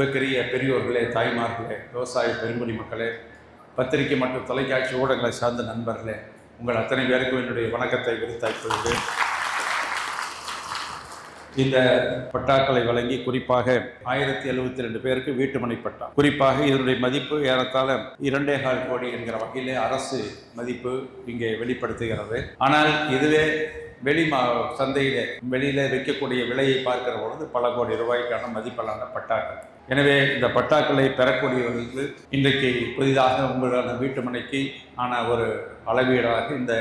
அன்புக்குரிய பெரியோர்களே தாய்மார்களே விவசாய பெருங்குடி மக்களே பத்திரிகை மற்றும் தொலைக்காட்சி ஊடகங்களை சார்ந்த நண்பர்களே உங்கள் அத்தனை பேருக்கும் என்னுடைய வணக்கத்தை விரித்தாய்க் கொள்கிறேன். இந்த பட்டாக்களை வழங்கி குறிப்பாக ஆயிரத்தி எழுபத்தி ரெண்டு பேருக்கு வீட்டுமனை பட்டா குறிப்பாக இதனுடைய மதிப்பு ஏறத்தாழ இரண்டே கால் கோடி என்கிற வகையிலே அரசு மதிப்பு இங்கே வெளிப்படுத்துகிறது. ஆனால் இதுவே வெளி மா சந்தையில் வெளியில் விற்கக்கூடிய விலையை பார்க்கிற பொழுது பல கோடி ரூபாய்க்கான மதிப்பிலான பட்டாக்கள். எனவே இந்த பட்டாக்களை பெறக்கூடியவர்களுக்கு இன்றைக்கு புதிதாக உங்களான வீட்டுமனைக்கு ஆன ஒரு அளவீடாக இந்த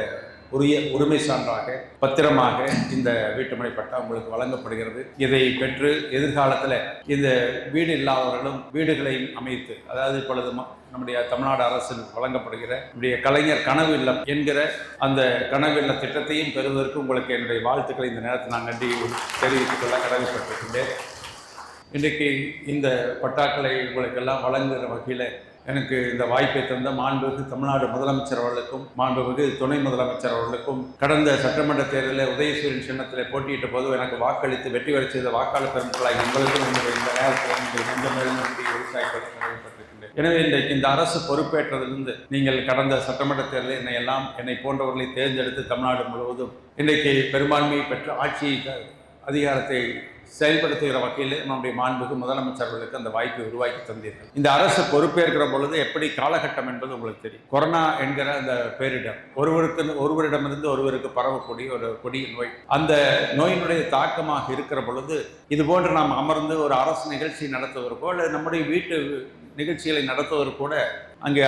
உரிய உரிமை சான்றாக பத்திரமாக இந்த வீட்டுமனை பட்டா உங்களுக்கு வழங்கப்படுகிறது. இதை பெற்று எதிர்காலத்தில் இந்த வீடு இல்லாதவர்களும் வீடுகளை அமைத்து அதாவது இப்பொழுது ம- நம்முடைய தமிழ்நாடு அரசில் வழங்கப்படுகிற நம்முடைய கலைஞர் கனவு இல்லம் என்கிற அந்த கனவு இல்ல திட்டத்தையும் பெறுவதற்கு உங்களுக்கு என்னுடைய வாழ்த்துக்களை இந்த நேரத்தில் நான் நன்றி தெரிவித்துக் கொள்ள கடமைப்பட்டிருக்கின்றேன். இன்றைக்கு இந்த பட்டாக்களை உங்களுக்கெல்லாம் வழங்குகிற வகையில் எனக்கு இந்த வாய்ப்பை தந்த மாண்புமிகு தமிழ்நாடு முதலமைச்சர் அவர்களுக்கும் மாண்புமிகு துணை முதலமைச்சர் அவர்களுக்கும் கடந்த சட்டமன்ற தேர்தலில் உதயசூரியன் சின்னத்தில் போட்டியிட்ட போது எனக்கு வாக்களித்து வெற்றி பெற செய்த வாக்காளர் பெருமக்களாக உங்களுக்கும் இந்த நேரத்தில் உங்களுடைய நெஞ்ச விவசாயிகளுக்கு எனவே இன்றைக்கு இந்த அரசு பொறுப்பேற்றதிலிருந்து நீங்கள் கடந்த சட்டமன்ற தேர்தலில் என்னை எல்லாம் என்னை போன்றவர்களை தேர்ந்தெடுத்து தமிழ்நாடு முழுவதும் இன்றைக்கு பெரும்பான்மையை பெற்று ஆட்சி அதிகாரத்தை செயல்படுத்துகிற வகையில் நம்முடைய மாண்புக்கு முதலமைச்சர்களுக்கு அந்த வாய்ப்பை உருவாக்கி தந்தீர்கள். இந்த அரசு பொறுப்பேற்கிற பொழுது எப்படி காலகட்டம் என்பது உங்களுக்கு தெரியும். கொரோனா என்கிற அந்த பேரிடம் ஒருவருக்கு ஒருவரிடமிருந்து ஒருவருக்கு பரவக்கூடிய ஒரு கொடிய நோய் அந்த நோயினுடைய தாக்கமாக இருக்கிற பொழுது இது போன்று நாம் அமர்ந்து ஒரு அரசு நிகழ்ச்சி நடத்துவதற்கோ அல்லது நம்முடைய வீட்டு நிகழ்ச்சிகளை நடத்துவதற்கு கூட அங்கே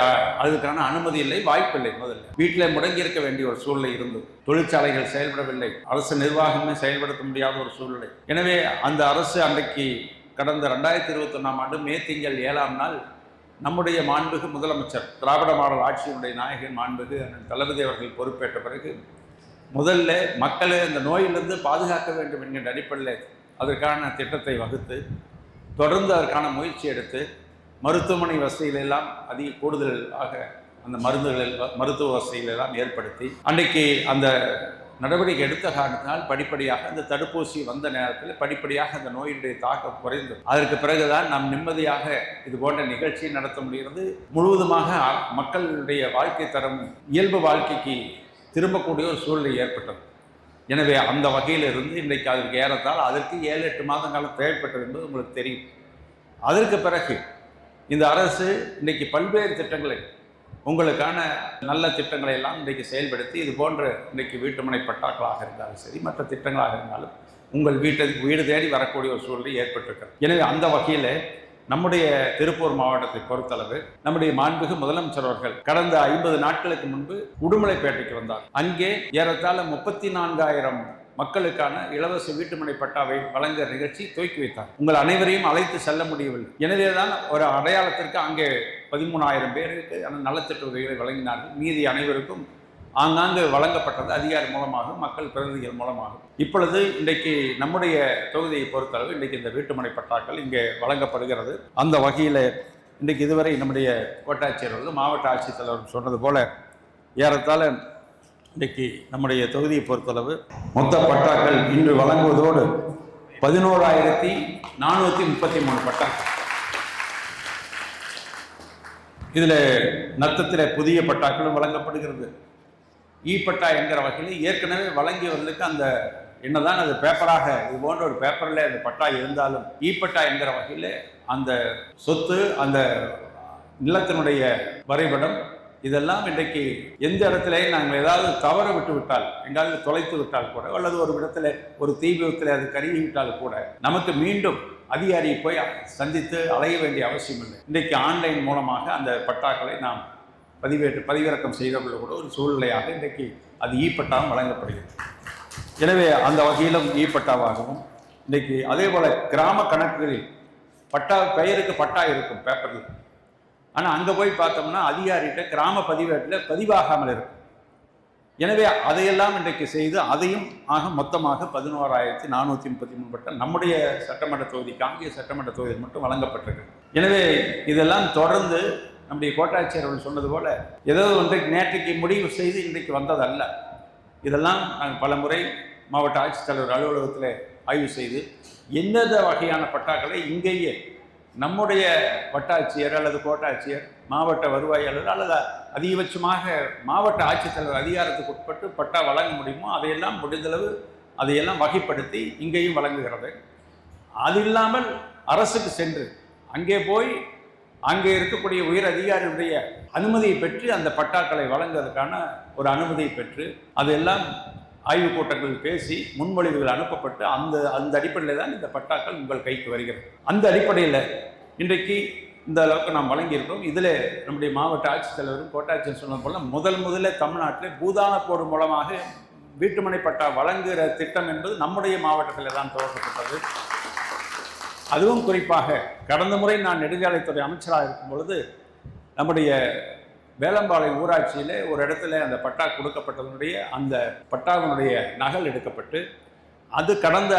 அதுக்கான அனுமதி இல்லை வாய்ப்பில்லை முதல்ல. வீட்டில் முடங்கி இருக்க வேண்டிய ஒரு சூழ்நிலை இருந்தது. தொழிற்சாலைகள் செயல்படவில்லை. அரசு நிர்வாகமே செயல்படுத்த முடியாத ஒரு சூழ்நிலை. எனவே அந்த அரசு அன்றைக்கு கடந்த ரெண்டாயிரத்தி இருபத்தொன்னாம் ஆண்டு மே திங்கள் ஏழாம் நாள் நம்முடைய மாண்புகு முதலமைச்சர் திராவிட மாடல் ஆட்சியினுடைய நாயகன் மாண்புகு அண்ணன் தளபதி அவர்கள் பொறுப்பேற்ற பிறகு முதல்ல மக்களை இந்த நோயிலிருந்து பாதுகாக்க வேண்டும் என்கின்ற அடிப்படையில் அதற்கான திட்டத்தை வகுத்து தொடர்ந்து அதற்கான முயற்சி எடுத்து மருத்துவமனை வசதிகளெல்லாம் அதிக கூடுதலாக அந்த மருந்துகள் மருத்துவ வசதிகளெல்லாம் ஏற்படுத்தி அன்றைக்கு அந்த நடவடிக்கை எடுத்த காரணத்தினால் படிப்படியாக அந்த தடுப்பூசி வந்த நேரத்தில் படிப்படியாக அந்த நோயினுடைய தாக்கம் குறைந்தது. அதற்கு பிறகுதான் நாம் நிம்மதியாக இது போன்ற நிகழ்ச்சி நடத்த முடிகிறது. முழுவதுமாக மக்களுடைய வாழ்க்கை தரம் இயல்பு வாழ்க்கைக்கு திரும்பக்கூடிய ஒரு சூழ்நிலை ஏற்பட்டது. எனவே அந்த வகையில் இருந்து இன்றைக்கு அதற்கு ஏறத்தால் அதற்கு ஏழு எட்டு மாதம் காலம் தேவைப்பட்டது என்பது உங்களுக்கு தெரியும். அதற்கு பிறகு இந்த அரசு இன்றைக்கி பல்வேறு திட்டங்களை உங்களுக்கான நல்ல திட்டங்களை எல்லாம் இன்றைக்கு செயல்படுத்தி இது போன்ற இன்றைக்கு வீட்டுமனை பட்டாக்களாக இருந்தாலும் சரி மற்ற திட்டங்களாக இருந்தாலும் உங்கள் வீட்டை வீடு தேடி வரக்கூடிய ஒரு சூழ்நிலை ஏற்பட்டிருக்கிறது. எனவே அந்த வகையில் நம்முடைய திருப்பூர் மாவட்டத்தை பொறுத்தளவு நம்முடைய மாண்புகு முதலமைச்சர் அவர்கள் கடந்த ஐம்பது நாட்களுக்கு முன்பு உடுமலைப்பேட்டைக்கு வந்தார். அங்கே ஏறத்தாழ முப்பத்தி நான்காயிரம் மக்களுக்கான இலவச வீட்டுமனை பட்டாவை வழங்குகிற நிகழ்ச்சி துவக்கி வைத்தார். உங்கள் அனைவரையும் அழைத்து செல்ல முடியவில்லை. எனவேதான் ஒரு அடையாளத்திற்கு அங்கே பதிமூணாயிரம் பேருக்கு அந்த நலத்திட்ட உதவிகளை வழங்கினார்கள். மீதி அனைவருக்கும் ஆங்காங்கு வழங்கப்பட்டது அதிகாரி மூலமாக மக்கள் பிரதிநிதிகள் மூலமாக இப்பொழுது இன்றைக்கு நம்முடைய தொகுதியை பொறுத்தளவு இன்றைக்கு இந்த வீட்டுமனை பட்டாக்கள் இங்கே வழங்கப்படுகிறது. அந்த வகையில் இன்றைக்கு இதுவரை நம்முடைய கோட்டாட்சியர் வந்து மாவட்ட ஆட்சித்தலைவர் சொன்னது போல ஏறத்தாழ இன்றைக்கு நம்முடைய தொகுதியை பொறுத்தளவு மொத்த பட்டாக்கள் இன்று வழங்குவதோடு பதினோராயிரத்தி நானூற்றி முப்பத்தி மூணு பட்டாக்கள். இதில் நத்தத்தில் புதிய பட்டாக்களும் வழங்கப்படுகிறது. இ பட்டா என்கிற வகையில் ஏற்கனவே வழங்கியவர்களுக்கு அந்த என்னதான் அது பேப்பராக இது போன்ற ஒரு பேப்பரில் அந்த பட்டா இருந்தாலும் இ பட்டா என்கிற வகையில் அந்த சொத்து அந்த நிலத்தினுடைய வரைபடம் இதெல்லாம் இன்றைக்கு எந்த இடத்துல நாங்கள் ஏதாவது தவற விட்டு விட்டால் எங்காவது தொலைத்து விட்டால் கூட அல்லது ஒரு இடத்துல ஒரு தீ விபத்தில் அது கருகி விட்டால் கூட நமக்கு மீண்டும் அதிகாரியை போய் சந்தித்து அலைய வேண்டிய அவசியம் இல்லை. இன்றைக்கு ஆன்லைன் மூலமாக அந்த பட்டாக்களை நாம் பதிவேற்று பதிவிறக்கம் செய்து கூட ஒரு சூழ்நிலையாக இன்றைக்கு அது ஈப்பட்டாவும் வழங்கப்படுகிறது. எனவே அந்த வகையிலும் ஈப்பட்டாவாகவும் இன்றைக்கு அதே போல் கிராம கணக்குகளில் பட்டா பெயருக்கு பட்டா இருக்கும் பேப்பரில் ஆனால் அங்கே போய் பார்த்தோம்னா அதிகாரிகிட்ட கிராம பதிவேட்டில் பதிவாகாமல் இருக்கும். எனவே அதையெல்லாம் இன்றைக்கு செய்து அதையும் ஆக மொத்தமாக பதினோராயிரத்தி நானூற்றி முப்பத்தி மூணு பட்டம் நம்முடைய சட்டமன்ற தொகுதி காங்கிரஸ் சட்டமன்ற தொகுதி மட்டும் வழங்கப்பட்டிருக்கு. எனவே இதெல்லாம் தொடர்ந்து நம்முடைய கோட்டாட்சியர் அவர்கள் சொன்னது போல ஏதோ ஒன்றைக்கு நேற்றைக்கு முடிவு செய்து இன்றைக்கு வந்ததல்ல. இதெல்லாம் நாங்கள் பல முறை மாவட்ட ஆட்சித்தலைவர் அலுவலகத்தில் ஆய்வு செய்து எந்தெந்த வகையான பட்டாக்களை இங்கேயே நம்முடைய வட்டாட்சியர் அல்லது கோட்டாட்சியர் மாவட்ட வருவாய் அலுவலர் அல்லது அதிகபட்சமாக மாவட்ட ஆட்சித்தலைவர் அதிகாரத்துக்கு உட்பட்டு பட்டா வழங்க முடியுமோ அதையெல்லாம் முடிந்தளவு அதையெல்லாம் வகைப்படுத்தி இங்கேயும் வழங்குகிறது. அது இல்லாமல் அரசுக்கு சென்று அங்கே போய் அங்கே இருக்கக்கூடிய உயர் அதிகாரியுடைய அனுமதியை பெற்று அந்த பட்டாக்களை வழங்குவதற்கான ஒரு அனுமதியை பெற்று அதெல்லாம் ஆய்வுக் கூட்டங்கள் பேசி முன்மொழிவுகள் அனுப்பப்பட்டு அந்த அந்த அடிப்படையில் தான் இந்த பட்டாக்கள் உங்கள் கைக்கு வருகிறது. அந்த அடிப்படையில் இன்றைக்கு இந்த அளவுக்கு நாம் வழங்கியிருக்கிறோம். இதில் நம்முடைய மாவட்ட ஆட்சித்தலைவரும் கோட்டாட்சியர் சொன்னது போல முதல் முதல்ல தமிழ்நாட்டில் பூதான போடு மூலமாக வீட்டுமனை பட்டா வழங்குகிற திட்டம் என்பது நம்முடைய மாவட்டத்தில் தான் துவக்கப்பட்டது. அதுவும் குறிப்பாக கடந்த முறை நான் நெடுஞ்சாலைத்துறை அமைச்சராக இருக்கும் பொழுது நம்முடைய வேலம்பாளையம் ஊராட்சியிலே ஒரு இடத்துல அந்த பட்டா கொடுக்கப்பட்டதனுடைய அந்த பட்டாவினுடைய நகல் எடுக்கப்பட்டு அது கடந்த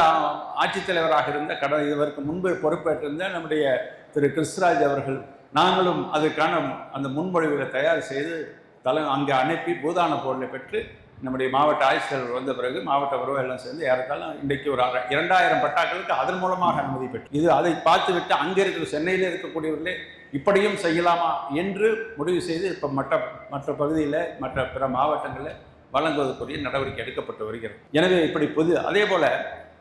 ஆட்சித்தலைவராக இருந்த கடந்த இதற்கு முன்பு பொறுப்பேற்றிருந்த நம்முடைய திரு. கிறிஸ்ராஜ் அவர்கள் நாங்களும் அதுக்கான அந்த முன்மொழிவுகளை தயார் செய்து தலை அங்கே அனுப்பி பூதான பொருளை பெற்று நம்முடைய மாவட்ட ஆட்சித்தலைவர் வந்த பிறகு மாவட்ட வருவாய் எல்லாம் சேர்ந்து ஏறத்தாலும் இன்றைக்கு ஒரு இரண்டாயிரம் பட்டாக்களுக்கு அதன் மூலமாக அனுமதி பெற்று இது அதை பார்த்துவிட்டு அங்கே இருக்கிற சென்னையில் இருக்கக்கூடியவர்களே இப்படியும் செய்யலாமா என்று முடிவு செய்து இப்போ மற்ற மற்ற பகுதியில் மற்ற பிற மாவட்டங்களில் வழங்குவதற்குரிய நடவடிக்கை எடுக்கப்பட்டு வருகிறது. எனவே இப்படி பொது அதே போல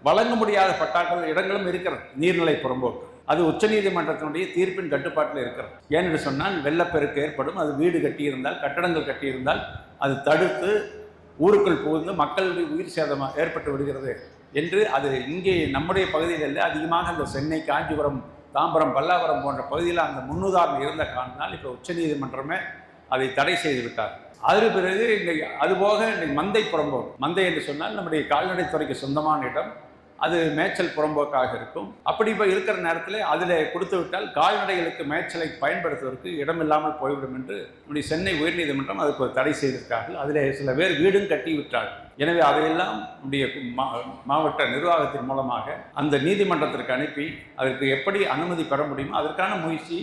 வழங்க முடியாத பட்டாக்கள் இடங்களும் இருக்கிறது. நீர்நிலை புறம்போக்கு. அது உச்சநீதிமன்றத்தினுடைய தீர்ப்பின் கட்டுப்பாட்டில் இருக்கிறது. ஏனென்று சொன்னால் வெள்ளப்பெருக்கு ஏற்படும். அது வீடு கட்டியிருந்தால் கட்டடங்கள் கட்டியிருந்தால் அது தடுத்து ஊருக்குள் புகுந்து மக்களுடைய உயிர் சேதமாக ஏற்பட்டு விடுகிறது என்று அது இங்கே நம்முடைய பகுதிகளில் அதிகமாக அந்த சென்னை காஞ்சிபுரம் தாம்பரம் பல்லாவரம் போன்ற பகுதியில் அந்த முன்னுதாரணம் இருந்த காரணத்தினால் இப்போ உச்சநீதிமன்றமே அதை தடை செய்து விட்டார். அது பிறகு இன்றைக்கு அதுபோக இன்றைக்கு மந்தை புறம்போக்கு. மந்தை என்று சொன்னால் நம்முடைய கால்நடைத்துறைக்கு சொந்தமான இடம். அது மேய்ச்சல் புறம்போக்காக இருக்கும். அப்படி இப்போ இருக்கிற நேரத்தில் அதில் கொடுத்து விட்டால் கால்நடைகளுக்கு மேய்ச்சலை பயன்படுத்துவதற்கு இடமில்லாமல் போய்விடும் என்று நம்முடைய சென்னை உயர்நீதிமன்றம் அதுக்கு ஒரு தடை செய்திருக்கார்கள் அதில் சில பேர் வீடும் கட்டி விட்டார்கள் எனவே அதையெல்லாம் நம்முடைய மா மாவட்ட நிர்வாகத்தின் மூலமாக அந்த நீதிமன்றத்திற்கு அனுப்பி அதற்கு எப்படி அனுமதி பெற முடியுமோ அதற்கான முயற்சி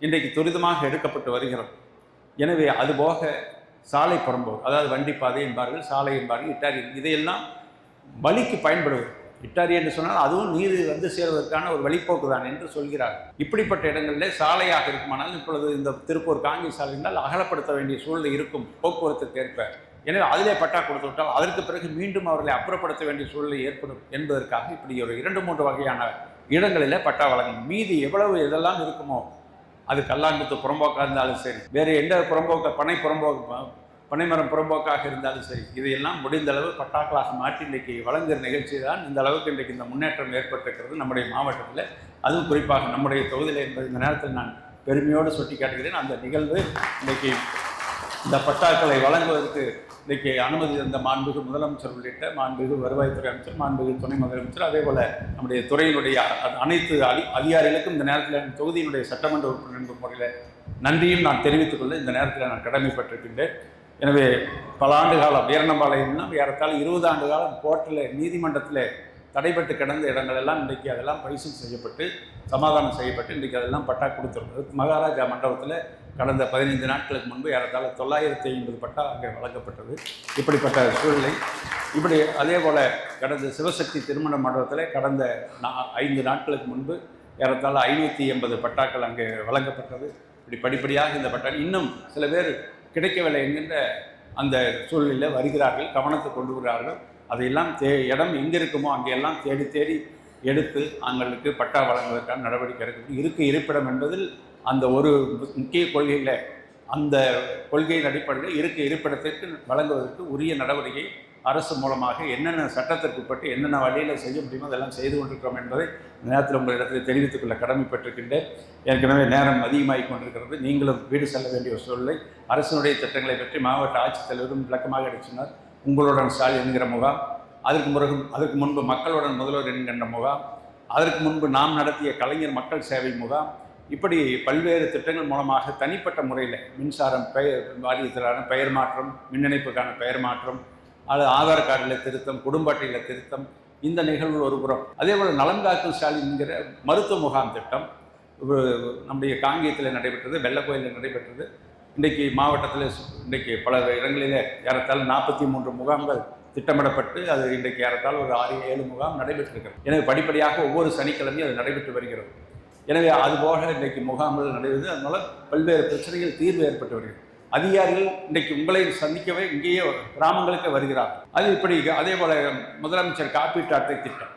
இன்றைக்கு துரிதமாக எடுக்கப்பட்டு வருகிறது. எனவே அதுபோக சாலை புறம்போக்கு அதாவது வண்டி பாதை என்பார்கள் சாலை என்பார்கள் இட்டாரி இதையெல்லாம் வழிக்கு பயன்படுவது இட்டாரி என்று சொன்னால் அதுவும் நீர் வந்து சேருவதற்கான ஒரு வழிப்போக்கு தான் என்று சொல்கிறார். இப்படிப்பட்ட இடங்களிலே சாலையாக இருக்குமானால் இப்பொழுது இந்த திருப்பூர் காங்கி சாலை என்றால் அகலப்படுத்த வேண்டிய சூழ்நிலை இருக்கும் போக்குவரத்துக்கு ஏற்ப. எனவே அதிலே பட்டா கொடுத்து விட்டால் அதற்கு பிறகு மீண்டும் அவர்களை அப்புறப்படுத்த வேண்டிய சூழ்நிலை ஏற்படும் என்பதற்காக இப்படி ஒரு இரண்டு மூன்று வகையான இடங்களில் பட்டா வழங்கும். மீதி எவ்வளவு இதெல்லாம் இருக்குமோ அது கல்லாங்குத்து புறம்போக்காக இருந்தாலும் சரி வேறு எந்த புறம்போக்க பனை புறம்போக்கு பனைமரம் புறம்போக்காக இருந்தாலும் சரி இதையெல்லாம் முடிந்த அளவு பட்டாக்களாக மாற்றி இன்றைக்கு வழங்குகிற நிகழ்ச்சி தான். இந்த அளவுக்கு இன்றைக்கு இந்த முன்னேற்றம் ஏற்பட்டிருக்கிறது நம்முடைய மாவட்டத்தில். அதுவும் குறிப்பாக நம்முடைய தொகுதியில் என்பது இந்த நேரத்தில் நான் பெருமையோடு சுட்டி காட்டுகிறேன் அந்த நிகழ்வு இன்றைக்கு இந்த பட்டாக்களை வழங்குவதற்கு இன்றைக்கு அனுமதி தந்த மாண்புகு முதலமைச்சர் உள்ளிட்ட மாண்புகு வருவாய்த்துறை அமைச்சர் மாண்புகு துணை முதலமைச்சர் அதே போல் நம்முடைய துறையினுடைய அனைத்து அதி அதிகாரிகளுக்கும் இந்த நேரத்தில் தொகுதியினுடைய சட்டமன்ற உறுப்பினர் முறையில் நன்றியும் நான் தெரிவித்துக் கொள்ள இந்த நேரத்தில் நான் கடமைப்பட்டிருக்கின்றேன். எனவே பல ஆண்டு காலம் வீரணம்பாளையம்னா ஏறத்தாழ இருபது ஆண்டு காலம் கோர்ட்டில் நீதிமன்றத்தில் தடைபட்டு கிடந்த இடங்கள் எல்லாம் இன்றைக்கு அதெல்லாம் பரிசீலனை செய்யப்பட்டு சமாதானம் செய்யப்பட்டு இன்றைக்கு அதெல்லாம் பட்டா கொடுத்துருந்தது மகாராஜா மண்டபத்தில் கடந்த பதினைந்து நாட்களுக்கு முன்பு ஏறத்தாழ தொள்ளாயிரத்தி ஐம்பது பட்டா அங்கே வழங்கப்பட்டது. இப்படிப்பட்ட சூழ்நிலை. இப்படி அதே போல் கடந்த சிவசக்தி திருமண மண்டபத்தில் கடந்த நா- ஐந்து நாட்களுக்கு முன்பு ஏறத்தாழ ஐநூற்றி எண்பது பட்டாக்கள் அங்கே வழங்கப்பட்டது. இப்படி படிப்படியாக இந்த பட்டா இன்னும் சில பேர் கிடைக்கவில்லை என்கின்ற அந்த சூழ்நிலையில் வருகிறார்கள் கவனத்தை கொண்டு வருகிறார்கள். அதையெல்லாம் தே இடம் எங்கே இருக்குமோ அங்கெல்லாம் தேடி தேடி எடுத்து அவங்களுக்கு பட்டா வழங்குவதற்கான நடவடிக்கை எடுக்கிறது இருக்கு இருப்பிடம் என்பதில் அந்த ஒரு முக்கிய கொள்கையில் அந்த கொள்கையின் அடிப்படையில் இருக்க இருப்பிடத்திற்கு வழங்குவதற்கு உரிய நடவடிக்கை அரசு மூலமாக என்னென்ன சட்டத்திற்கு உட்பட்டு என்னென்ன வழியில் செய்ய முடியுமோ அதெல்லாம் செய்து கொண்டிருக்கிறோம் என்பதை இந்த நேரத்தில் உங்களிடத்தில் தெரிவித்துக் கொள்ள கடமைப்பட்டிருக்கின்றேன். ஏற்கனவே நேரம் அதிகமாகி கொண்டிருக்கிறது. நீங்களும் வீடு செல்ல வேண்டிய ஒரு சூழ்நிலை. அரசினுடைய திட்டங்களை பற்றி மாவட்ட ஆட்சித்தலைவரும் விளக்கமாக அடிச்சினார் உங்களுடன் ஸ்டாலின் என்கிற முகாம் அதற்கு பிறகு அதற்கு முன்பு மக்களுடன் முதல்வர் என்கின்ற முகாம் அதற்கு முன்பு நாம் நடத்திய கலைஞர் மக்கள் சேவை முகாம் இப்படி பல்வேறு திட்டங்கள் மூலமாக தனிப்பட்ட முறையில் மின்சாரம் பெயர் வாரியத்திலான பெயர் மாற்றம் மின் இணைப்புக்கான பெயர் மாற்றம் அது ஆதார் கார்டில் திருத்தம் குடும்ப அட்டையில் திருத்தம் இந்த நிகழ்வு ஒரு புறம். அதே போல் நலம் காக்கும் ஸ்டாலின் மருத்துவ முகாம் திட்டம் நம்முடைய காங்கியத்தில் நடைபெற்றது வெள்ளக்கோயிலில் நடைபெற்றது. இன்றைக்கு மாவட்டத்தில் இன்றைக்கு பல இடங்களில் ஏறத்தாலும் நாற்பத்தி மூன்று முகாம்கள் திட்டமிடப்பட்டு அது இன்றைக்கு ஏறத்தால் ஒரு ஆறு ஏழு முகாம் நடைபெற்றிருக்கிறது. எனவே படிப்படியாக ஒவ்வொரு சனிக்கிழமையும் அது நடைபெற்று வருகிறது எனவே அதுபோக இன்றைக்கு முகாம்கள் நடைபெறுது. அதனால் பல்வேறு பிரச்சனைகள் தீர்வு ஏற்பட்டு வருகிறது. அதிகாரிகள் இன்றைக்கு உங்களை சந்திக்கவே இங்கேயே கிராமங்களுக்கு வருகிறார்கள். அது இப்படி அதே போல முதலமைச்சர் காப்பீட்டு அட்டை திட்டம்.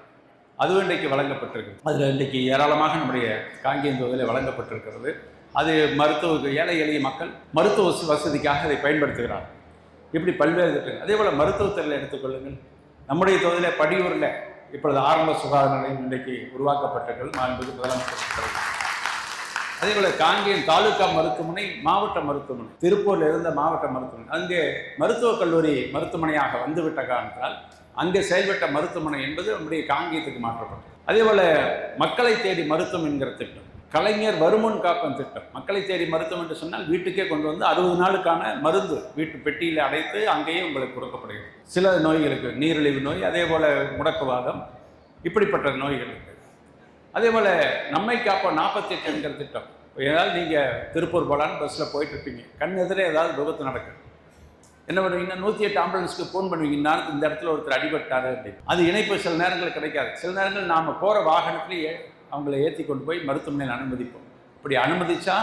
அதுவும் இன்றைக்கு வழங்கப்பட்டிருக்கு அதில் இன்றைக்கு ஏராளமாக நம்முடைய காங்கேயம் தொகுதியில் வழங்கப்பட்டிருக்கிறது. அது மருத்துவ ஏழை எளிய மக்கள் மருத்துவ வசதிக்காக அதை பயன்படுத்துகிறார்கள். இப்படி பல்வேறு திட்டங்கள். அதே போல் மருத்துவத்துறையில் எடுத்துக்கொள்ளுங்கள் நம்முடைய தொகுதியில் படியூரில் இப்பொழுது ஆரம்ப சுகாதார நிலையம் இன்றைக்கு உருவாக்கப்பட்டிருக்கிறது. மாண்புக்கு முதலமைச்சர் உத்தரவு. அதே போல காங்கேயம் தாலுகா மருத்துவமனை மாவட்ட மருத்துவமனை திருப்பூர்ல இருந்த மாவட்ட மருத்துவமனை. அங்கே மருத்துவக் கல்லூரி மருத்துவமனையாக வந்துவிட்ட காரணத்தால் அங்கே செயல்பட்ட மருத்துவமனை என்பது நம்முடைய காங்கேயத்துக்கு மாற்றப்பட்டது. அதே போல மக்களை தேடி மருத்துவம் என்கிற திட்டம் கலைஞர் வருமுன் காப்பன் திட்டம். மக்களை தேடி மருத்துவம் என்று சொன்னால் வீட்டுக்கே கொண்டு வந்து அறுபது நாளுக்கான மருந்து வீட்டு பெட்டியில் அடைத்து அங்கேயே உங்களுக்கு கொடுக்கப்படுகிறது. சில நோய்களுக்கு நீரிழிவு நோய் அதே போல முடக்குவாதம் இப்படிப்பட்ட நோய்களுக்கு. அதே போல் நம்மை காப்போம் நாற்பத்தெட்டு என்கிற திட்டம். ஏதாவது நீங்கள் திருப்பூர் போகலான்னு பஸ்ஸில் போயிட்டுருப்பீங்க. கண் எதிரே ஏதாவது விபத்து நடக்குது என்ன பண்ணுவீங்கன்னா நூற்றி எட்டு ஆம்புலன்ஸ்க்கு ஃபோன் பண்ணுவீங்கன்னா இந்த இடத்துல ஒருத்தர் அடிபட்டாரு அப்படின்னு அது இணைப்பு சில நேரங்கள் கிடைக்காது. சில நேரங்கள் நாம் போகிற வாகனத்திலேயே அவங்கள ஏற்றி கொண்டு போய் மருத்துவமனையில் அனுமதிப்போம். இப்படி அனுமதித்தா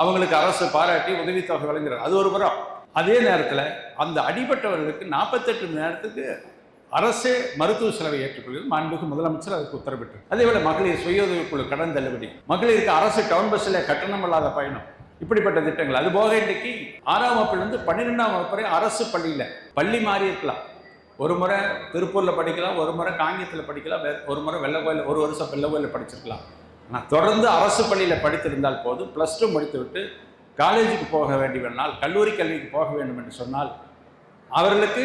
அவங்களுக்கு அரசு பாராட்டி உதவித்தொகை வழங்குறாரு. அது ஒரு புறம். அதே நேரத்தில் அந்த அடிபட்டவர்களுக்கு நாற்பத்தெட்டு மணி நேரத்துக்கு அரசே மருத்துவ செலவை ஏற்றுக்கொள்கிறது. மாண்புக்கு முதலமைச்சர் அதுக்கு உத்தரவிட்டு அதே போல மகளிர் சுய உதவிக்குழு கடன் தள்ளுபடி. மகளிருக்கு அரசு டவுன் பஸ்ஸில் கட்டணம் இல்லாத பயணம். இப்படிப்பட்ட திட்டங்கள். அது போக இன்றைக்கு ஆறாம் வகுப்பிலிருந்து பன்னிரெண்டாம் வகுப்பு வரை அரசு பள்ளியில் பள்ளி மாறி இருக்கலாம். ஒரு முறை திருப்பூரில் படிக்கலாம் ஒரு முறை காங்கியத்தில் படிக்கலாம் ஒரு முறை வெள்ளக்கோயில் ஒரு வருஷம் வெள்ளக்கோயிலில் படிச்சிருக்கலாம். ஆனால் தொடர்ந்து அரசு பள்ளியில் படித்திருந்தால் போதும். ப்ளஸ் டூ முடித்துவிட்டு காலேஜுக்கு போக வேண்டி வேண்டியவனால் கல்லூரி கல்விக்கு போக வேண்டும் என்று சொன்னால் அவர்களுக்கு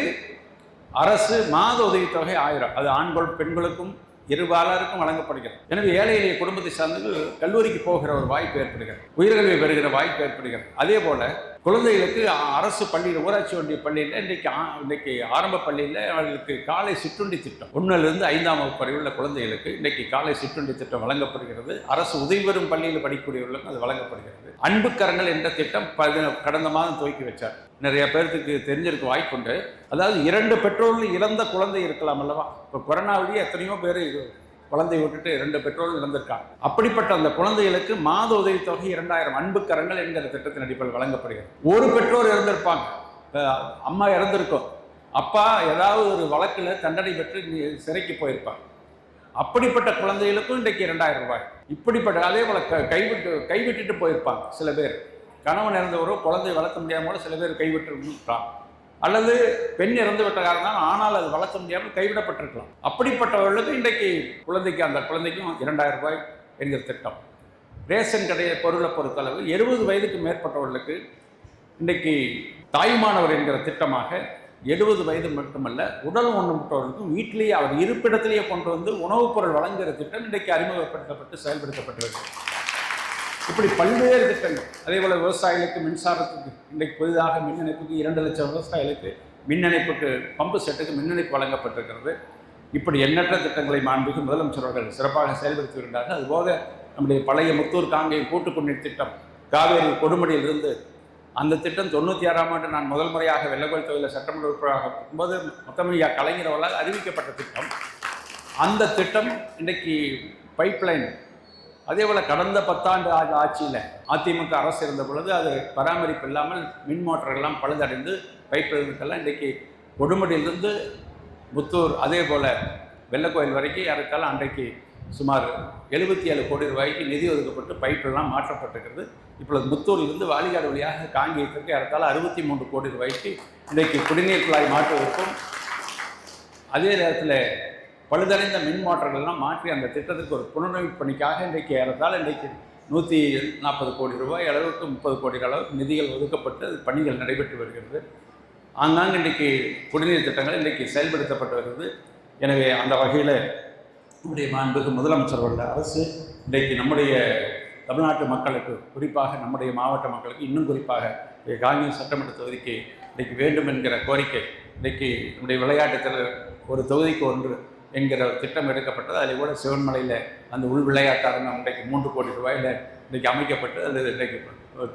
அரசு மாத உதவித்தொகை ஆயிரம். அது ஆண்கள் பெண்களுக்கும் இருபாலருக்கும் வழங்கப்படுகிறது. எனவே ஏழை எளிய குடும்பத்தை சார்ந்தவர்கள் கல்லூரிக்கு போகிற ஒரு வாய்ப்பு ஏற்படுகிறது. உயர்கல்வி பெறுகிற வாய்ப்பு ஏற்படுகிறது. அதே போல குழந்தைகளுக்கு அரசு பள்ளியில் ஊராட்சி ஒன்றிய பள்ளியில் இன்றைக்கு இன்றைக்கு ஆரம்ப பள்ளியில் அவர்களுக்கு காலை சிற்றுண்டி திட்டம். ஒன்றிலிருந்து ஐந்தாம் வகுப்பு வரை உள்ள குழந்தைகளுக்கு இன்றைக்கு காலை சிற்றுண்டி திட்டம் வழங்கப்படுகிறது. அரசு உதவி பெறும் பள்ளியில் படிக்கக்கூடியவர்களுக்கும் அது வழங்கப்படுகிறது. அன்பு கரங்கள் என்ற திட்டம் பதி- கடந்த மாதம் துவக்கி வச்சார். நிறைய பேர்த்துக்கு தெரிஞ்சிருக்க வாய்ப்புண்டு அதாவது இரண்டு பெற்றோர்கள் இறந்த குழந்தை இருக்கலாம் அல்லவா? இப்போ கொரோனாவிலேயே எத்தனையோ பேர் குழந்தையை விட்டுட்டு ரெண்டு பெற்றோர்கள் இறந்திருக்காங்க. அப்படிப்பட்ட அந்த குழந்தைகளுக்கு மாத உதவித்தொகை இரண்டாயிரம். அன்பு கரங்கள் என்கிற திட்டத்தின் அடிப்படையில் வழங்கப்படுகிறது. ஒரு பெற்றோர் இறந்திருப்பாங்க. அம்மா இறந்திருக்கும். அப்பா ஏதாவது ஒரு வழக்கில் தண்டனை பெற்று சிறைக்கு போயிருப்பாங்க அப்படிப்பட்ட குழந்தைகளுக்கும் இன்றைக்கு இரண்டாயிரம் ரூபாய். இப்படிப்பட்ட அதே போல கைவிட்டு கைவிட்டுட்டு போயிருப்பாங்க சில பேர். கணவன் இறந்தவரோ குழந்தை வளர்த்த முடியாமல் சில பேர் கைவிட்டு இருக்கான் அல்லது பெண் இறந்து விட்ட காரணம் ஆனால் அது வளர்த்த முடியாமல் கைவிடப்பட்டிருக்கலாம். அப்படிப்பட்டவர்களுக்கு இன்றைக்கு குழந்தைக்கு அந்த குழந்தைக்கும் இரண்டாயிரம் ரூபாய் என்கிற திட்டம். ரேஷன் கடையை பொருளை பொறுத்தளவு எழுபது வயதுக்கு மேற்பட்டவர்களுக்கு இன்றைக்கு தாய்மானவர் என்கிற திட்டமாக எழுபது வயது மட்டுமல்ல உடல் ஊனமுற்றவர்களுக்கும் வீட்டிலேயே அவர் இருப்பிடத்திலேயே கொண்டு வந்து உணவுப் பொருள் வழங்குகிற திட்டம் இன்றைக்கு அறிமுகப்படுத்தப்பட்டு செயல்படுத்தப்பட்டிருக்கு இப்படி பல்வேறு திட்டங்கள். அதே போல் விவசாயிகளுக்கு மின்சாரத்துக்கு இன்றைக்கு புதிதாக மின் இணைப்புக்கு இரண்டு லட்சம் விவசாயிகளுக்கு மின் இணைப்புக்கு பம்பு செட்டுக்கு மின் இணைப்பு வழங்கப்பட்டிருக்கிறது. இப்படி எண்ணற்ற திட்டங்களை மாண்புக்கு முதலமைச்சர் அவர்கள் சிறப்பாக செயல்படுத்தி வருகிறார்கள். அதுபோக நம்முடைய பழைய முத்தூர் காங்கேயம் கூட்டு திட்டம் காவேரி கொடுமுடியில் இருந்து அந்த திட்டம் தொண்ணூற்றி ஆறாம் ஆண்டு நான் முதல் முறையாக வெள்ளக்கோயில் தொகுதியில் சட்டமன்ற உறுப்பினராக இருக்கும்போது முத்தமையா கலைஞர் அவர்களால் அறிவிக்கப்பட்ட திட்டம். அந்த திட்டம் இன்றைக்கு பைப்லைன் அதே போல் கடந்த பத்தாண்டு ஆட்சியில் அதிமுக அரசு இருந்த பொழுது அது பராமரிப்பு இல்லாமல் மின் மோட்டர்கள்லாம் பழுதடைந்து பைப் லைனுக்கெல்லாம் இன்றைக்கு கொடுமுடியிலிருந்து புத்தூர் அதே போல் வெள்ளக்கோயில் வரைக்கும் யாருக்காலும் அன்றைக்கு சுமார் எழுபத்தி ஏழு கோடி ரூபாய்க்கு நிதி ஒதுக்கப்பட்டு பைப்பெல்லாம் மாற்றப்பட்டிருக்கிறது. இப்பொழுது முத்தூரிலிருந்து வாலிகாடு வழியாக காங்கேயத்திற்கு ஏறத்தாழ அறுபத்தி மூன்று கோடி ரூபாய்க்கு இன்றைக்கு குடிநீர் குழாய் மாற்றுவதற்கும் அதே நேரத்தில் பழுதடைந்த மின் மாற்றி அந்த திட்டத்துக்கு ஒரு புனரமைப்பு பணிக்காக இன்றைக்கு ஏறத்தால் இன்றைக்கு நூற்றி நாற்பது கோடி ரூபாய் அளவுக்கு முப்பது கோடி அளவுக்கு நிதிகள் ஒதுக்கப்பட்டு அது பணிகள் நடைபெற்று வருகிறது. ஆங்காங்க இன்றைக்கு குடிநீர் திட்டங்கள் இன்றைக்கு செயல்படுத்தப்பட்டு வருகிறது. எனவே அந்த வகையில் நம்முடைய மாண்புக்கு முதலமைச்சர் உள்ள அரசு இன்றைக்கு நம்முடைய தமிழ்நாட்டு மக்களுக்கு குறிப்பாக நம்முடைய மாவட்ட மக்களுக்கு இன்னும் குறிப்பாக காங்கிரஸ் சட்டமன்ற தொகுதிக்கு இன்றைக்கு வேண்டும் என்கிற கோரிக்கை இன்றைக்கு நம்முடைய விளையாட்டுத்தில் ஒரு தொகுதிக்கு ஒன்று என்கிற ஒரு திட்டம் எடுக்கப்பட்டது. அதில் கூட சிவன்மலையில் அந்த உள் விளையாட்டு அரங்கம் இன்றைக்கு மூன்று கோடி ரூபாயில் இன்றைக்கு அமைக்கப்பட்டு அது இன்றைக்கு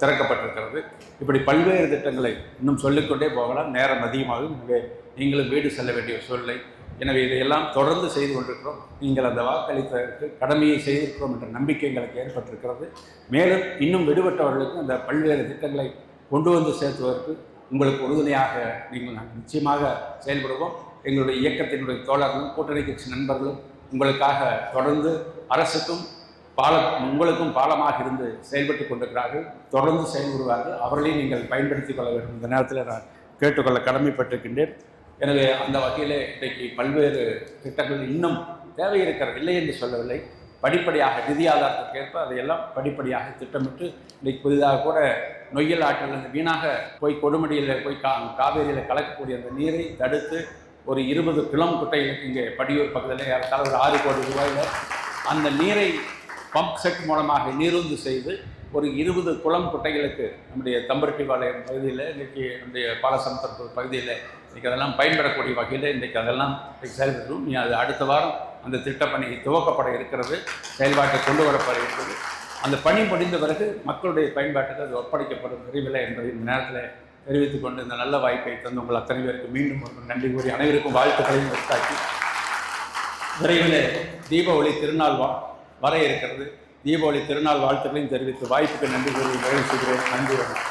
திறக்கப்பட்டிருக்கிறது. இப்படி பல்வேறு திட்டங்களை இன்னும் சொல்லிக்கொண்டே போகலாம். நேரம் அதிகமாகும். எனவே நீங்களும் வீடு செல்ல வேண்டிய சூழ்நிலை. எனவே இதையெல்லாம் தொடர்ந்து செய்து கொண்டிருக்கிறோம். நீங்கள் அந்த வாக்களித்ததற்கு கடமையை செய்திருக்கிறோம் என்ற நம்பிக்கை எங்களுக்கு ஏற்பட்டிருக்கிறது. மேலும் இன்னும் விடுபட்டவர்களுக்கு அந்த பல்வேறு திட்டங்களை கொண்டு வந்து சேர்த்துவதற்கு உங்களுக்கு உறுதுணையாக நீங்கள் நாங்கள் நிச்சயமாக செயல்படுவோம். எங்களுடைய இயக்கத்தினுடைய தோழர்களும் கூட்டணி கட்சி நண்பர்களும் உங்களுக்காக தொடர்ந்து அரசுக்கும் பால உங்களுக்கும் பாலமாக இருந்து செயல்பட்டு கொண்டிருக்கிறார்கள். தொடர்ந்து செயல்படுவார்கள். அவர்களையும் நீங்கள் பயன்படுத்திக் கொள்ள வேண்டும். இந்த நேரத்தில் நான் கேட்டுக்கொள்ள கடமைப்பட்டிருக்கின்றேன். எனவே அந்த வகையில் இன்றைக்கு பல்வேறு திட்டங்கள் இன்னும் தேவை இருக்கிறது இல்லை என்று சொல்லவில்லை. படிப்படியாக நிதி ஆதாரத்திற்கு ஏற்ப அதையெல்லாம் படிப்படியாக திட்டமிட்டு இன்றைக்கு புதிதாக கூட நொய்யல் ஆற்றில் இருந்து வீணாக போய் கொடுமடியில் போய் கா காவேரியில் கலக்கக்கூடிய அந்த நீரை தடுத்து ஒரு இருபது கிளம் குட்டைகளுக்கு இங்கே படியூர் பக்கத்தில் ஏறத்தாழ ஒரு ஆறு கோடி ரூபாயில் அந்த நீரை பம்ப் செட் மூலமாக நீருந்து செய்து ஒரு இருபது குளம் குட்டைகளுக்கு நம்முடைய தம்பரட்டிபாளையம் பகுதியில் இன்றைக்கி நம்முடைய பாலசமுத்திரத்தூர் பகுதியில் இன்றைக்கி அதெல்லாம் பயன்படக்கூடிய வகையில் இன்றைக்கி அதெல்லாம் செயல்படும் நீ அது அடுத்த வாரம் அந்த திட்டப்பணி துவக்கப்பட இருக்கிறது செயல்பாட்டை கொண்டு வரப்பட இருக்கிறது. அந்த பணி முடிந்த பிறகு மக்களுடைய பயன்பாட்டுக்கு அது ஒப்படைக்கப்படும் தெரியவில்லை என்பதை இந்த நேரத்தில் தெரிவித்துக் கொண்டு இந்த நல்ல வாய்ப்பை தந்து உங்கள் அத்தனை பேருக்கு மீண்டும் ஒரு நன்றி கூறி அனைவருக்கும் வாழ்த்துக்களையும் உருவாக்கி விரைவில் தீபாவளி திருநாள் வா வர இருக்கிறது. தீபாவளி திருநாள் வாழ்த்துக்களையும் தெரிவித்து வாய்ப்புக்கு நன்றி கூறி நிறைவு செய்கிறேன். நன்றி வணக்கம்.